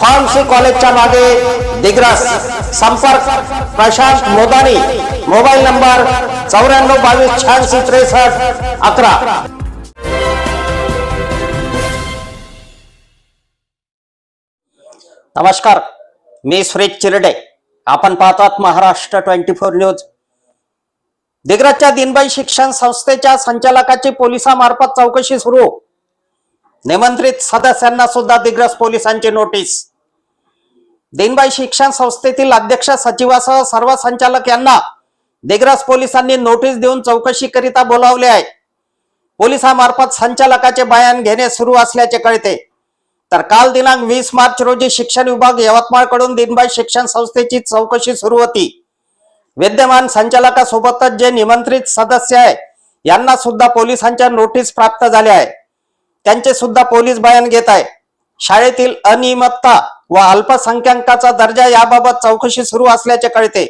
Pharmacy कॉलेजच्या मागे दिग्रस संपर्क प्रशांत मोदानी मोबाईल नंबर चौऱ्याण्णव बावीस शहाऐंशी त्रेसष्ट अकरा. नमस्कार मी सुरेश चिरडे. आपण पाहतात महाराष्ट्र ट्वेंटी फोर न्यूज. दिग्रजच्या दिनबाई शिक्षण संस्थेच्या संचालकाची पोलिसांमार्फत चौकशी सुरू. निमंत्रित सदस्यांना सुद्धा दिग्रस पोलिसांची नोटीस. दिनबाई शिक्षण संस्थेतील अध्यक्ष सचिवासह सर्व संचालक यांना दिग्रस पोलिसांनी नोटीस देऊन चौकशी करिता बोलावले आहे. पोलिसामार्फत संचालकाचे बयान घेणे सुरू असल्याचे कळते. तर काल दिनांक वीस मार्च रोजी शिक्षण विभाग यवतमाळकडून दिनबाई शिक्षण संस्थेची चौकशी सुरू होती. विद्यमान संचालकासोबतच जे निमंत्रित सदस्य आहे यांना सुद्धा पोलिसांच्या नोटीस प्राप्त झाल्या आहे त्यांचे सुद्धा पोलीस बयान घेत आहे. शाळेतील अनियमितता व अल्पसंख्याकाचा दर्जा याबाबत चौकशी सुरू असल्याचे कळते.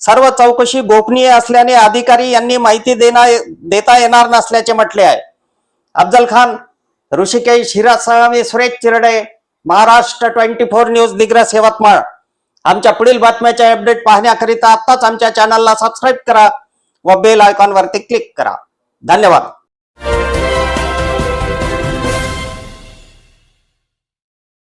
सर्व चौकशी गोपनीय असल्याने अधिकारी यांनी माहिती देणार देता येणार नसल्याचे म्हटले आहे. Afzal Khan Hrishikesh Hirasami Suresh Chirde Maharashtra twenty four news Digras Yavatmal. आमच्या पुढील बातम्याचे अपडेट पाहण्याकरिता आत्ताच आमच्या चॅनलला सबस्क्राईब करा व बेल आयकॉन वरती क्लिक करा. धन्यवाद.